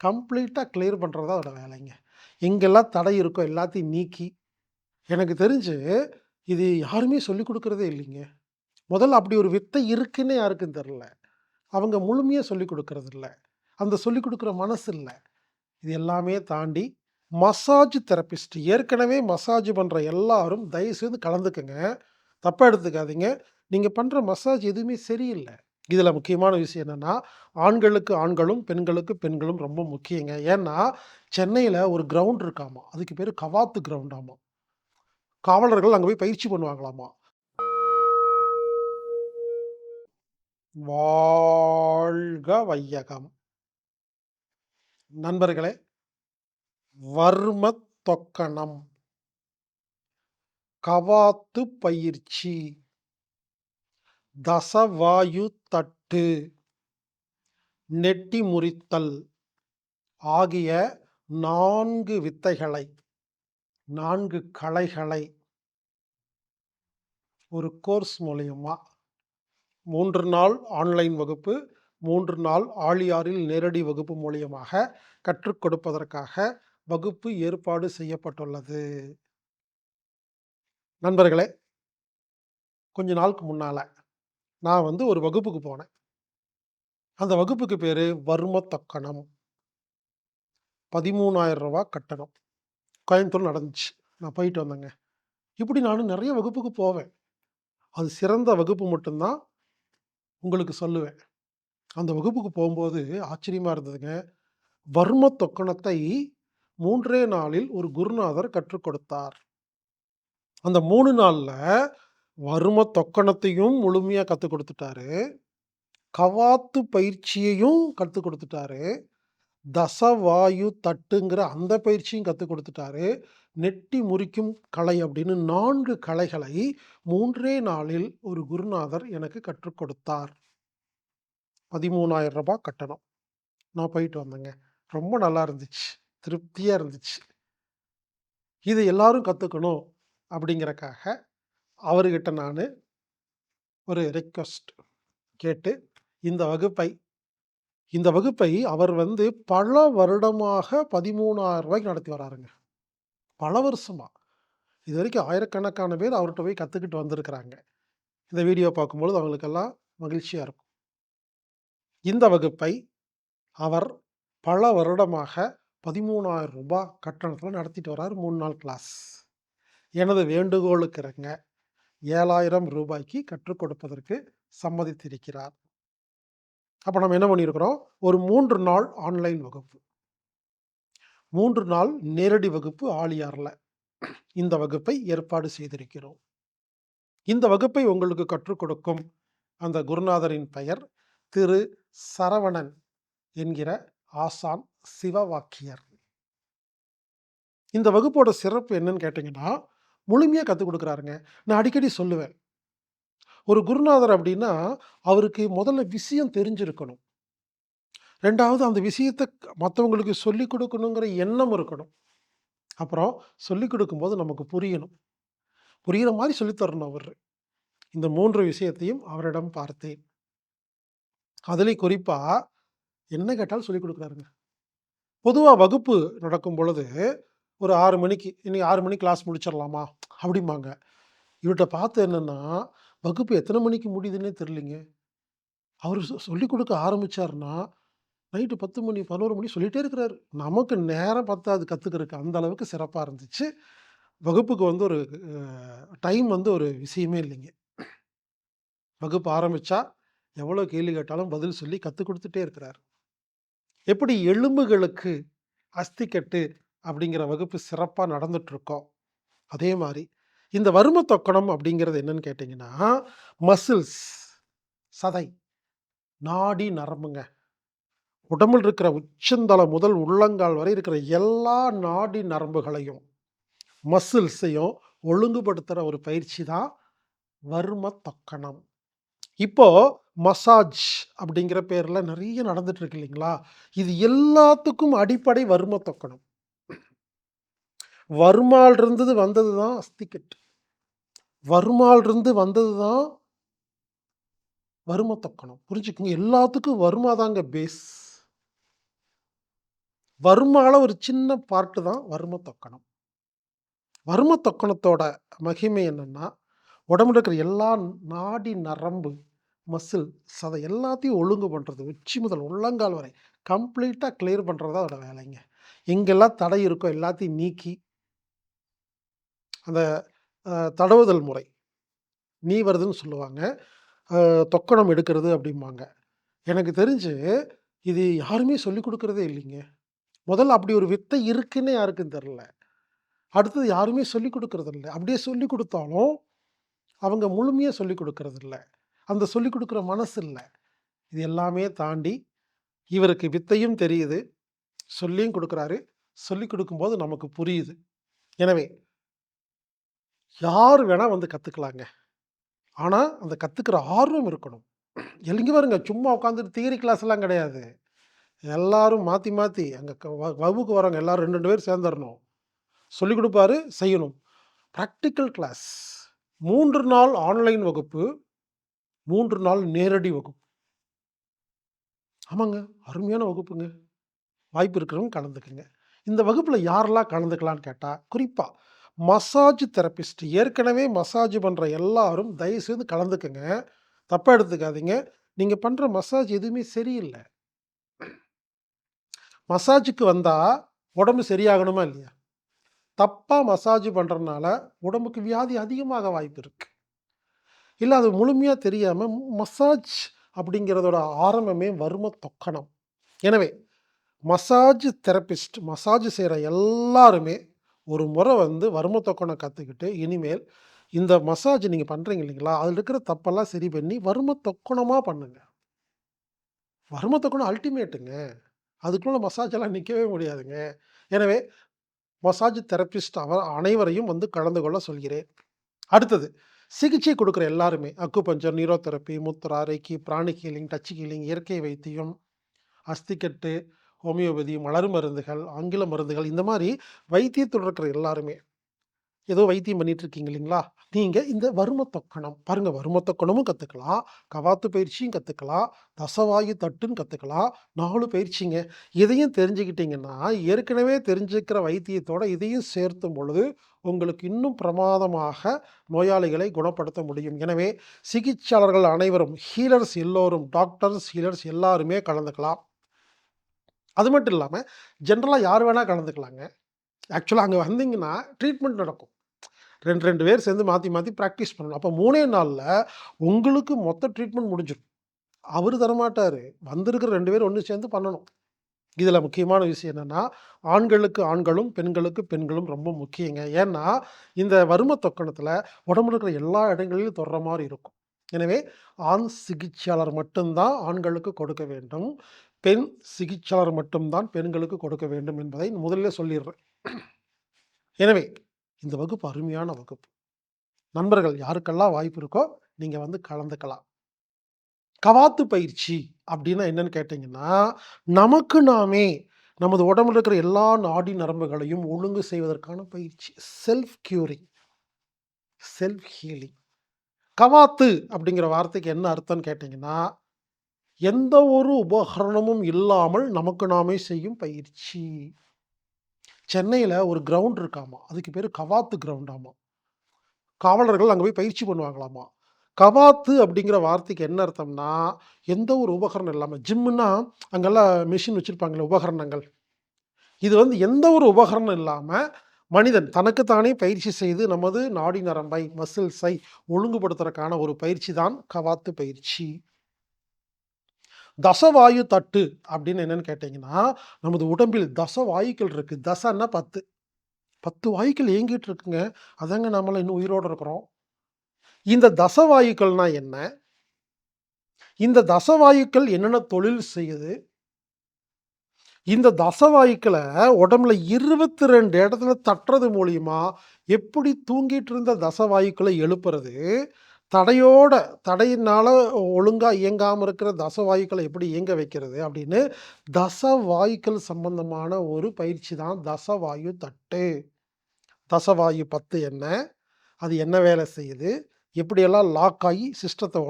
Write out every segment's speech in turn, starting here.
கம்ப்ளீட்டாக கிளியர் பண்ணுறது தான் அதோட வேலைங்க. எங்கெல்லாம் தடை இருக்கோ எல்லாத்தையும் நீக்கி எனக்கு தெரிஞ்சு இது யாருமே சொல்லிக் கொடுக்குறதே இல்லைங்க. முதல்ல அப்படி ஒரு வித்தை இருக்குன்னே யாருக்கும் தெரில அவங்க முழுமையாக சொல்லிக் இல்லை அந்த சொல்லிக் கொடுக்குற மனசு இல்லை இது எல்லாமே தாண்டி மசாஜ் தெரப்பிஸ்ட் ஏற்கனவே மசாஜ் பண்ணுற எல்லாரும் தயவுசெய்து கலந்துக்கங்க. தப்பாக எடுத்துக்காதீங்க. நீங்கள் பண்ணுற மசாஜ் எதுவுமே சரியில்லை இதில் முக்கியமான விஷயம் என்னன்னா, ஆண்களுக்கு ஆண்களும், பெண்களுக்கு பெண்களும் ரொம்ப முக்கியங்க. ஏன்னா, சென்னையில் ஒரு கிரவுண்ட் இருக்காமா. அதுக்கு பேர் கவாத்து கிரவுண்டாமா. காவலர்கள் அங்கே போய் பயிற்சி பண்ணுவாங்களாமா. வாழ்க வையகம். நண்பர்களே, வர்மத் தொக்கணம். கவாத்து பயிற்சி. தசவாயு தட்டு. நெட்டி முறித்தல் ஆகிய நான்கு வித்தைகளை, நான்கு கலைகளை ஒரு கோர்ஸ் மூலியமா மூன்று நாள் ஆன்லைன் வகுப்பு, மூன்று நாள் ஆழியாரில் நேரடி வகுப்பு மூலியமாக கற்றுக் கொடுப்பதற்காக வகுப்பு ஏற்பாடு செய்யப்பட்டுள்ளது. நண்பர்களே, கொஞ்ச நாளுக்கு முன்னால நான் வந்து ஒரு வகுப்புக்கு போனேன். அந்த வகுப்புக்கு பேர் வர்ம தக்கணம். ரூ. 13,000 கட்டணம். கோயம்புத்தூர் நடந்துச்சு. நான் போயிட்டு வந்தேங்க. இப்படி நான் நிறைய வகுப்புக்கு போவேன். அது சிறந்த வகுப்பு மட்டும் தான் உங்களுக்கு சொல்லுவேன். அந்த வகுப்புக்கு போகும்போது ஆச்சரியமாக இருந்ததுங்க. வர்ம தொக்கணத்தை மூன்றே நாளில் ஒரு குருநாதர் கற்றுக் கொடுத்தார். அந்த மூணு நாளில் வரும தொக்கணத்தையும் முழுமையா கத்துக் கொடுத்துட்டாரு கவாத்து பயிற்சியையும் கத்துக் கொடுத்துட்டாரு தசவாயு தட்டுங்கிற அந்த பயிற்சியும் கத்துக் கொடுத்துட்டாரு நெட்டி முறிக்கும் கலை அப்படின்னு 4 கலைகளை 3 நாளில் ஒரு குருநாதர் எனக்கு கற்றுக் கொடுத்தார். ரூ. 13,000 கட்டணம். நான் போயிட்டு வந்தேங்க. ரொம்ப நல்லா இருந்துச்சு. திருப்தியா இருந்துச்சு. இது எல்லாரும் கத்துக்கணும் அப்படிங்கிறக்காக, அவர்கிட்ட நான் ஒரு ரிக்வெஸ்ட் கேட்டு, இந்த வகுப்பை இந்த வகுப்பை அவர் வந்து பல வருடமாக பதிமூணாயிரம் ரூபாய்க்கு நடத்தி வராருங்க. பல வருஷமா. இதுவரைக்கும் ஆயிரக்கணக்கான பேர் அவர்கிட்ட போய் கற்றுக்கிட்டு வந்திருக்கிறாங்க. இந்த வீடியோ பார்க்கும்பொழுது அவங்களுக்கெல்லாம் மகிழ்ச்சியாக இருக்கும். இந்த வகுப்பை அவர் பல வருடமாக பதிமூணாயிரம் ரூபாய் கட்டணத்தில் நடத்திட்டு வர்றார் மூணு நாள் கிளாஸ். எனது வேண்டுகோளுக்கு இருங்க ஏழாயிரம் ரூபாய்க்கு கற்றுக் கொடுப்பதற்கு சம்மதித்திருக்கிறார். அப்போ நம்ம என்ன பண்ணியிருக்கிறோம், ஒரு மூன்று நாள் ஆன்லைன் வகுப்பு. மூன்று நாள் நேரடி வகுப்பு ஆழியார்ல. இந்த வகுப்பை ஏற்பாடு செய்திருக்கிறோம். இந்த வகுப்பை உங்களுக்கு கற்றுக் கொடுக்கும் அந்த குருநாதரின் பெயர் திரு சரவணன் என்கிற ஆசான் சிவவாக்கியர். இந்த வகுப்போட சிறப்பு என்னன்னு கேட்டிங்கன்னா முழுமையாக கற்றுக் கொடுக்குறாருங்க நான் அடிக்கடி சொல்லுவேன். ஒரு குருநாதர் அப்படின்னா, அவருக்கு முதல்ல விஷயம் தெரிஞ்சிருக்கணும். ரெண்டாவது அந்த விஷயத்தை மற்றவங்களுக்கு சொல்லிக் கொடுக்கணுங்கிற எண்ணம் இருக்கணும். அப்புறம் சொல்லிக் கொடுக்கும்போது நமக்கு புரியணும். புரியிற மாதிரி சொல்லித்தரணும் தரணும் இந்த மூன்று விஷயத்தையும் அவரிடம் பார்த்தேன். அதிலே குறிப்பாக என்ன கேட்டாலும் சொல்லிக் கொடுக்குறாருங்க பொதுவாக வகுப்பு நடக்கும் பொழுது, ஒரு ஆறு மணிக்கு, இன்றைக்கி ஆறு மணிக்கு கிளாஸ் முடிச்சிடலாமா அப்படிம்பாங்க. இவர்கிட்ட பார்த்து என்னென்னா வகுப்பு எத்தனை மணிக்கு முடியுதுன்னே தெரிலிங்க அவர் சொல்லிக் கொடுக்க ஆரம்பிச்சாருன்னா, நைட்டு 10 மணி, 11 மணி சொல்லிட்டே இருக்கிறாரு. நமக்கு நேரம் பத்தாது கற்றுக்கிறதுக்கு அந்த அளவுக்கு சிறப்பாக இருந்துச்சு. வகுப்புக்கு வந்து ஒரு டைம் வந்து ஒரு விஷயமே இல்லைங்க. வகுப்பு ஆரம்பித்தா எவ்வளோ கேள்வி கேட்டாலும் பதில் சொல்லி கற்றுக் கொடுத்துட்டே இருக்கிறார் எப்படி எலும்புகளுக்கு அஸ்திக்கட்டு அப்படிங்கிற வகுப்பு சிறப்பாக நடந்துட்டுருக்கோம் அதே மாதிரி இந்த வறும தொக்கணம் அப்படிங்கிறது என்னன்னு கேட்டிங்கன்னா மசில்ஸ் சதை, நாடி நரம்புங்க. உடம்பில் இருக்கிற உச்சந்தலை முதல் உள்ளங்கால் வரை இருக்கிற எல்லா நாடி நரம்புகளையும், மசில்ஸையும் ஒழுங்குபடுத்துகிற ஒரு பயிற்சி தான் வர்ம தொக்கணம். இப்போது மசாஜ் அப்படிங்கிற பேரில் நிறைய நடந்துட்டு இருக்கு இல்லைங்களா? இது எல்லாத்துக்கும் அடிப்படை வர்ம தொக்கணம். வர்மாலிருந்து வந்தது தான் அஸ்திக்கட்டு. வர்மாலிருந்து வந்தது தான் வறுமை தொக்கணம். புரிஞ்சுக்கங்க. எல்லாத்துக்கும் வர்மா தாங்க பேஸ். வர்மால ஒரு சின்ன பார்ட்டு தான் வர்ம தொக்கணம். வர்ம தொக்கணத்தோட மகிமை என்னன்னா, உடம்புல இருக்கிற எல்லா நாடி நரம்பு, மசில், சதை எல்லாத்தையும் ஒழுங்கு பண்ணுறது உச்சி முதல் உள்ளங்கால் வரை கம்ப்ளீட்டாக கிளியர் பண்ணுறது தான் அதோட வேலைங்க. எங்கெல்லாம் தடை இருக்கோ எல்லாத்தையும் நீக்கி அந்த தடவுதல் முறை. நீ வருதுன்னு சொல்லுவாங்க. தொக்கணம் எடுக்கிறது அப்படிம்பாங்க. எனக்கு தெரிஞ்சு இது யாருமே சொல்லிக் கொடுக்குறதே இல்லைங்க. முதல்ல அப்படி ஒரு வித்தை இருக்குன்னு யாருக்கும் தெரில அடுத்தது யாருமே சொல்லிக் குடுக்கிறதில்ல. அப்படியே சொல்லிக் கொடுத்தாலும் அவங்க முழுமையாக சொல்லிக் குடுக்கிறதில்ல. அந்த சொல்லிக் கொடுக்குற மனசு இல்லை இது எல்லாமே தாண்டி இவருக்கு வித்தையும் தெரியுது. சொல்லியும் கொடுக்குறாரு சொல்லிக் கொடுக்கும்போது நமக்கு புரியுது. எனவே யார் வேணால் வந்து கற்றுக்கலாங்க ஆனால் அந்த கற்றுக்கிற ஆர்வம் இருக்கணும். எழுங்கி பாருங்க சும்மா உட்காந்துட்டு தியரி கிளாஸ்லாம் கிடையாது. எல்லாரும் மாற்றி மாற்றி அங்கே க வ வகுப்புக்கு வரவங்க எல்லோரும் ரெண்டு ரெண்டு பேர் சேர்ந்துடணும் சொல்லிக் கொடுப்பாரு செய்யணும். Practical class. மூன்று நாள் ஆன்லைன் வகுப்பு. மூன்று நாள் நேரடி வகுப்பு. ஆமாங்க. அருமையான வகுப்புங்க. வாய்ப்பு இருக்கிறவங்க கலந்துக்குங்க இந்த வகுப்பில் யாரெல்லாம் கலந்துக்கலான்னு கேட்டால் குறிப்பாக மசாஜ் தெரபிஸ்ட் ஏற்கனவே மசாஜ் பண்ணுற எல்லாரும் தயவுசெய்து கலந்துக்கங்க. தப்பாக எடுத்துக்காதீங்க. நீங்கள் பண்ணுற மசாஜ் எதுவுமே சரியில்லை மசாஜுக்கு வந்தால் உடம்பு சரியாகணுமா இல்லையா? தப்பாக மசாஜ் பண்ணுறதுனால உடம்புக்கு வியாதி அதிகமாக வாய்ப்பு இருக்குது இல்லை அது முழுமையாக தெரியாமல் மசாஜ் அப்படிங்கிறதோட ஆரம்பமே வர்ம தொக்கணம். எனவே மசாஜ் தெரபிஸ்ட் மசாஜ் செய்கிற எல்லாருமே ஒரு முறை வந்து வர்ம தொக்கணம் கற்றுக்கிட்டு இனிமேல் இந்த மசாஜ் நீங்கள் பண்ணுறீங்க இல்லைங்களா? அதில் இருக்கிற தப்பெல்லாம் சரி பண்ணி வர்ம தொக்கணமா பண்ணுங்க. வர்ம தொக்கணம் அல்டிமேட்டுங்க. அதுக்குள்ள மசாஜ் எல்லாம் முடியாதுங்க. எனவே மசாஜ் தெரபிஸ்ட் அவர் அனைவரையும் வந்து கலந்து கொள்ள சொல்கிறேன். அடுத்தது சிகிச்சை கொடுக்குற எல்லாருமே acupuncture neuro therapy mudra, reiki, pranic healing, touch healing, இயற்கை வைத்தியம், அஸ்திக்கட்டு, ஹோமியோபதி, மலர் மருந்துகள், ஆங்கில மருந்துகள் இந்த மாதிரி வைத்தியத்தில் இருக்கிற எல்லாருமே ஏதோ வைத்தியம் பண்ணிட்டு இருக்கீங்க இல்லைங்களா? நீங்க இந்த வர்ம பாருங்க வர்ம தொக்கணமும் கத்துக்கலாம். கவாத்து பயிற்சியும் கத்துக்கலாம். தசவாயு தட்டுன்னு கத்துக்கலாம். நாலு பயிற்சிங்க. இதையும் தெரிஞ்சுக்கிட்டீங்கன்னா, ஏற்கனவே தெரிஞ்சுக்கிற வைத்தியத்தோட இதையும் சேர்த்தும் பொழுது, உங்களுக்கு இன்னும் பிரமாதமாக நோயாளிகளை குணப்படுத்த முடியும். எனவே சிகிச்சையாளர்கள் அனைவரும் ஹீலர்ஸ் எல்லோரும் டாக்டர்ஸ், ஹீலர்ஸ் எல்லாருமே கலந்துக்கலாம். அது மட்டும் இல்லாமல் ஜென்ரலாக யார் வேணால் கலந்துக்கலாங்க. ஆக்சுவலாக அங்கே வந்தீங்கன்னா ட்ரீட்மெண்ட் நடக்கும். 2, 2 பேர் சேர்ந்து மாற்றி மாற்றி ப்ராக்டிஸ் பண்ணணும். அப்போ மூணே நாளில் உங்களுக்கு மொத்த ட்ரீட்மெண்ட் முடிஞ்சிடும் அவர் தரமாட்டார் வந்திருக்கிற ரெண்டு பேரும் ஒன்று சேர்ந்து பண்ணணும். இதில் முக்கியமான விஷயம் என்னென்னா ஆண்களுக்கு ஆண்களும், பெண்களுக்கு பெண்களும் ரொம்ப முக்கியங்க. ஏன்னா, இந்த வர்ம தொக்கணத்தில் உடம்புல இருக்கிற எல்லா இடங்களிலும் தொடுற மாதிரி இருக்கும். எனவே ஆண் சிகிச்சையாளர் மட்டும்தான் ஆண்களுக்கு கொடுக்க வேண்டும். பெண் சிகிச்சையாளர் மட்டும் தான் பெண்களுக்கு கொடுக்க வேண்டும் என்பதை முதலில் சொல்லிடுறேன் எனவே இந்த வகுப்பு அருமையான வகுப்பு. நண்பர்கள் யாருக்கெல்லாம் வாய்ப்பு இருக்கோ, நீங்கள் வந்து கலந்துக்கலாம். கவாத்து பயிற்சி அப்படின்னா என்னன்னு கேட்டிங்கன்னா நமக்கு நாமே நமது உடம்புல இருக்கிற எல்லா நாடி நரம்புகளையும் ஒழுங்கு செய்வதற்கான பயிற்சி. Self curing. Self healing. கவாத்து அப்படிங்கிற வார்த்தைக்கு என்ன அர்த்தம்னு கேட்டிங்கன்னா எந்த ஒரு உபகரணமும் இல்லாமல் நமக்கு நாமே செய்யும் பயிற்சி. சென்னையில் ஒரு கிரவுண்ட் இருக்காமா. அதுக்கு பேர் கவாத்து கிரவுண்டாமா. காவலர்கள் அங்கே போய் பயிற்சி பண்ணுவாங்களாமா. கவாத்து அப்படிங்கிற வார்த்தைக்கு என்ன அர்த்தம்னா, எந்த ஒரு உபகரணம் இல்லாமல் ஜிம்முன்னா அங்கெல்லாம் மிஷின் வச்சுருப்பாங்களே உபகரணங்கள். இது வந்து எந்த ஒரு உபகரணம் இல்லாமல் மனிதன் தனக்குத்தானே பயிற்சி செய்து நமது நாடி நரம்பை, மசில்ஸை ஒழுங்குபடுத்துறதுக்கான ஒரு பயிற்சி தான் கவாத்து பயிற்சி. தசவாயு தட்டு அப்படின்னு என்னன்னு கேட்டிங்கன்னா நமது உடம்பில் தசவாயுக்கள் இருக்கு. தசன்னா 10. 10 வாயுக்கள் இயங்கிட்டு இருக்குங்க. அதாங்க நம்மள இன்னும் உயிரோடு இருக்கிறோம். இந்த தசவாயுக்கள்னா என்ன? இந்த தசவாயுக்கள் என்னென்ன தொழில் செய்யுது? இந்த தசவாயுக்களை உடம்புல 22 இடத்துல தட்டுறது மூலியமா, எப்படி தூங்கிட்டு இருந்த தசவாயுக்களை எழுப்புறது? தடையோட தடையினால் ஒழுங்காக இயங்காமல் இருக்கிற தசவாயுக்களை எப்படி இயங்க வைக்கிறது? அப்படின்னு தசவாயுக்கள் சம்பந்தமான ஒரு பயிற்சி தான் தசவாயு தட்டு. தசவாயு 10 என்ன? அது என்ன வேலை செய்யுது? எப்படியெல்லாம் லாக் ஆகி சிஸ்டத்தை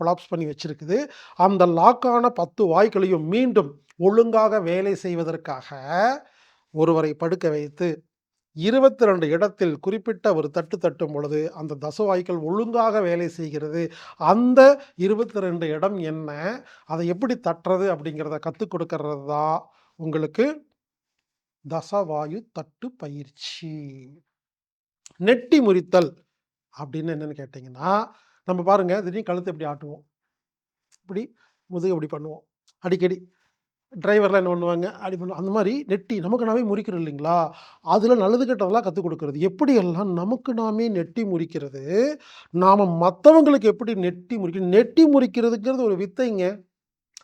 கொலாப்ஸ் பண்ணி வச்சுருக்குது அந்த லாக்கான பத்து வாய்க்களையும் மீண்டும் ஒழுங்காக வேலை செய்வதற்காக ஒருவரை படுக்க வைத்து இருபத்தி ரெண்டு இடத்தில் குறிப்பிட்ட ஒரு தட்டு தட்டும் பொழுது அந்த தசவாய்க்கள் ஒழுங்காக வேலை செய்கிறது. அந்த இருபத்தி ரெண்டு இடம் என்ன? அதை எப்படி தட்டுறது அப்படிங்கிறத கற்றுக் கொடுக்கறது தான் உங்களுக்கு? தசவாயு தட்டு பயிற்சி. நெட்டி முறித்தல் அப்படின்னு என்னன்னு கேட்டிங்கன்னா நம்ம பாருங்க திடீர்னு கழுத்தை இப்படி ஆட்டுவோம். இப்படி முதுகு இப்படி பண்ணுவோம். அடிக்கடி டிரைவர்லாம் என்ன பண்ணுவாங்க? அப்படி பண்ணுவோம் அந்த மாதிரி நெட்டி நமக்கு நாமே முறிக்கிறோம் இல்லைங்களா? அதில் நல்லது கெட்டதெல்லாம் கற்றுக் கொடுக்கறது. எப்படியெல்லாம் நமக்கு நாமே நெட்டி முறிக்கிறது? நாம் மற்றவங்களுக்கு எப்படி நெட்டி முறிக்கணும் நெட்டி முறிக்கிறதுங்கிறது ஒரு வித்தைங்க.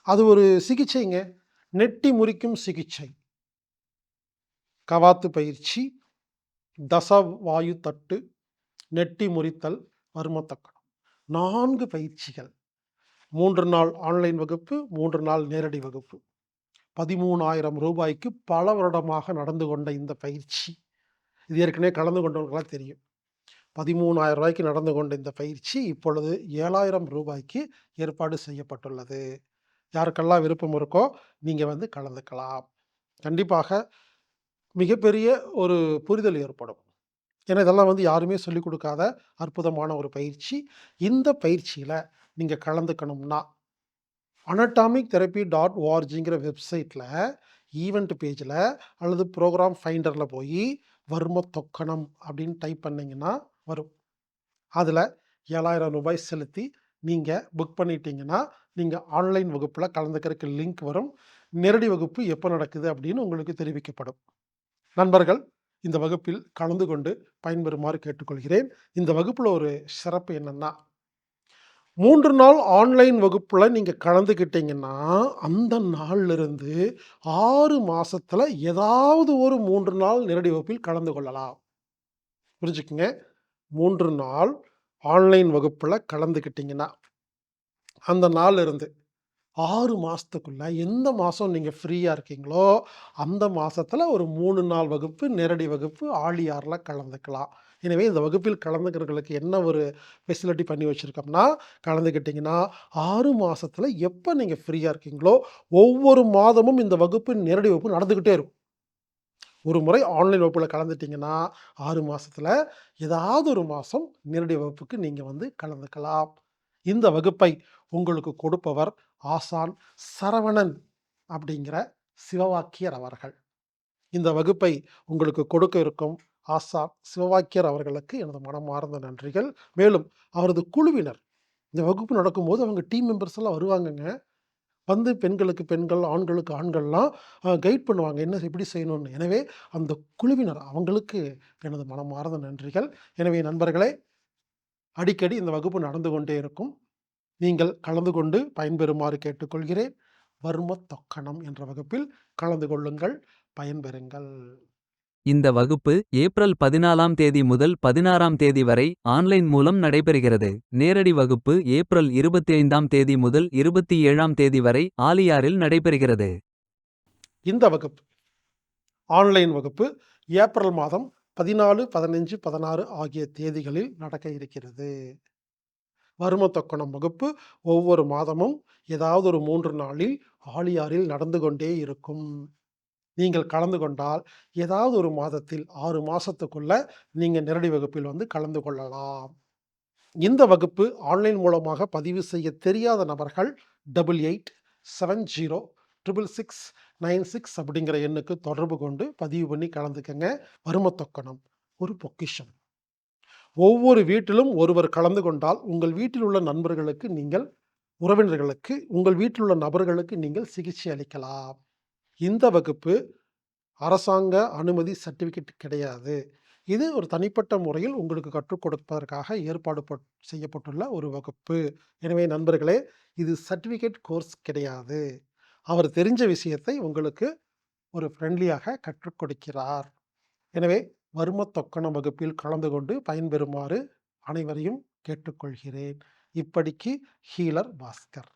அது ஒரு சிகிச்சைங்க. நெட்டி முறிக்கும் சிகிச்சை. கவாத்து பயிற்சி தசவாயு தட்டு நெட்டி முறித்தல் வர்மத்தக்கடம் நான்கு பயிற்சிகள். மூன்று நாள் ஆன்லைன் வகுப்பு மூன்று நாள் நேரடி வகுப்பு. பதிமூணாயிரம் ரூபாய்க்கு பல வருடமாக நடந்து கொண்ட இந்த பயிற்சி. இது ஏற்கனவே கலந்து கொண்டவர்களாக தெரியும். பதிமூணாயிரம் ரூபாய்க்கு நடந்து கொண்ட இந்த பயிற்சி இப்பொழுது ஏழாயிரம் ரூபாய்க்கு ஏற்பாடு செய்யப்பட்டுள்ளது. யாருக்கெல்லாம் விருப்பம் இருக்கோ நீங்கள் வந்து கலந்துக்கலாம். கண்டிப்பாக மிகப்பெரிய ஒரு புரிதல் ஏற்படும். ஏன்னா இதெல்லாம் வந்து யாருமே சொல்லிக் கொடுக்காத அற்புதமான ஒரு பயிற்சி. இந்த பயிற்சியில் நீங்கள் கலந்துக்கணும்னா அனட்டாமிக் தெரப்பி டாட் ஓஆர்ஜிங்கிற வெப்சைட்டில் ஈவெண்ட் பேஜில் அல்லது ப்ரோக்ராம் ஃபைண்டரில் போய் வர்ம தொக்கணம் அப்படின்னு டைப் பண்ணிங்கன்னா வரும். அதில் ஏழாயிரம் ரூபாய் செலுத்தி நீங்கள் புக் பண்ணிட்டீங்கன்னா நீங்கள் ஆன்லைன் வகுப்பில் கலந்துக்கிறதுக்கு லிங்க் வரும். நேரடி வகுப்பு எப்போ நடக்குது அப்படின்னு உங்களுக்கு தெரிவிக்கப்படும். நண்பர்கள் இந்த வகுப்பில் கலந்து கொண்டு பயன்பெறுமாறு கேட்டுக்கொள்கிறேன். இந்த வகுப்பில் ஒரு சிறப்பு என்னென்னா மூன்று நாள் ஆன்லைன் வகுப்பில் நீங்கள் கலந்துக்கிட்டீங்கன்னா அந்த நாள்லேருந்து ஆறு மாதத்தில் ஏதாவது ஒரு மூன்று நாள் நேரடி வகுப்பில் கலந்து கொள்ளலாம். புரிஞ்சுக்குங்க? மூன்று நாள் ஆன்லைன் வகுப்பில் கலந்துக்கிட்டிங்கன்னா அந்த நாள் இருந்து ஆறு மாதத்துக்குள்ளே எந்த மாதம் நீங்கள் ஃப்ரீயாக இருக்கீங்களோ அந்த மாதத்தில் ஒரு மூணு நாள் வகுப்பு நேரடி வகுப்பு ஆழியாரில் கலந்துக்கலாம். எனவே இந்த வகுப்பில் கலந்துக்கிறவங்களுக்கு என்ன ஒரு ஃபெசிலிட்டி பண்ணி வச்சுருக்கோம்னா கலந்துக்கிட்டிங்கன்னா ஆறு மாதத்தில் எப்போ நீங்கள் ஃப்ரீயாக இருக்கீங்களோ ஒவ்வொரு மாதமும் இந்த வகுப்பு நேரடி வகுப்பு நடந்துக்கிட்டே இருக்கும். ஒரு முறை ஆன்லைன் வகுப்பில் கலந்துட்டிங்கன்னா ஆறு மாதத்தில் ஏதாவது ஒரு மாதம் நேரடி வகுப்புக்கு நீங்கள் வந்து கலந்துக்கலாம். இந்த வகுப்பை உங்களுக்கு கொடுப்பவர் ஆசான் சரவணன் அப்படிங்கிற சிவவாக்கியர் அவர்கள். இந்த வகுப்பை உங்களுக்கு கொடுக்க இருக்கும் ஆசான் சிவவாக்கியர் அவர்களுக்கு எனது மனமார்ந்த நன்றிகள். மேலும் அவரது குழுவினர் இந்த வகுப்பு நடக்கும்போது அவங்க டீம் மெம்பர்ஸ் எல்லாம் வருவாங்கங்க. வந்து பெண்களுக்கு பெண்கள் ஆண்களுக்கு ஆண்கள்லாம் கைட் பண்ணுவாங்க. என்ன எப்படி செய்யணும்னு. எனவே அந்த குழுவினர் அவங்களுக்கு எனது மனமார்ந்த நன்றிகள். எனவே நண்பர்களே அடிக்கடி இந்த வகுப்பு நடந்து கொண்டே இருக்கும். நீங்கள் கலந்து கொண்டு பயன்பெறுமாறு கேட்டுக்கொள்கிறேன். வர்ம தொக்கணம் என்ற வகுப்பில் கலந்து கொள்ளுங்கள் பயன்பெறுங்கள். இந்த வகுப்பு ஏப்ரல் பதினாலாம் தேதி முதல் பதினாறாம் தேதி வரை ஆன்லைன் மூலம் நடைபெறுகிறது. நேரடி வகுப்பு ஏப்ரல் இருபத்தைந்தாம் தேதி முதல் இருபத்தி ஏழாம் தேதி வரை ஆலியாரில் நடைபெறுகிறது. இந்த வகுப்பு ஆன்லைன் வகுப்பு ஏப்ரல் மாதம் பதினாலு பதினஞ்சு பதினாறு ஆகிய தேதிகளில் நடக்க இருக்கிறது. வறும தொக்கணம் வகுப்பு ஒவ்வொரு மாதமும் ஏதாவது ஒரு மூன்று நாளில் ஆலியாரில் நடந்து கொண்டே இருக்கும். நீங்கள் கலந்து கொண்டால் ஏதாவது ஒரு மாதத்தில் ஆறு மாதத்துக்குள்ள நீங்கள் நேரடி வகுப்பில் வந்து கலந்து கொள்ளலாம். இந்த வகுப்பு ஆன்லைன் மூலமாக பதிவு செய்ய தெரியாத நபர்கள் double eight seven zero triple six nine six அப்படிங்கிற எண்ணுக்கு தொடர்பு கொண்டு பதிவு பண்ணி கலந்துக்கங்க. வருமத்தொக்கணம் ஒரு பொக்கிஷம். ஒவ்வொரு வீட்டிலும் ஒருவர் கலந்து கொண்டால் உங்கள் வீட்டில் உள்ள நண்பர்களுக்கு நீங்கள் உறவினர்களுக்கு உங்கள் வீட்டில் உள்ள நபர்களுக்கு நீங்கள் சிகிச்சை அளிக்கலாம். இந்த வகுப்பு அரசாங்க அனுமதி சர்டிஃபிகேட் கிடையாது. இது ஒரு தனிப்பட்ட முறையில் உங்களுக்கு கற்றுக் கொடுப்பதற்காக ஏற்பாடு செய்யப்பட்டுள்ள ஒரு வகுப்பு. எனவே நண்பர்களே இது சர்டிஃபிகேட் கோர்ஸ் கிடையாது. அவர் தெரிஞ்ச விஷயத்தை உங்களுக்கு ஒரு ஃப்ரெண்ட்லியாக கற்றுக் கொடுக்கிறார். எனவே வர்ம தொக்கண வகுப்பில் கலந்து கொண்டு பயன்பெறுமாறு அனைவரையும் கேட்டுக்கொள்கிறேன். இப்படிக்கு ஹீலர் பாஸ்கர்.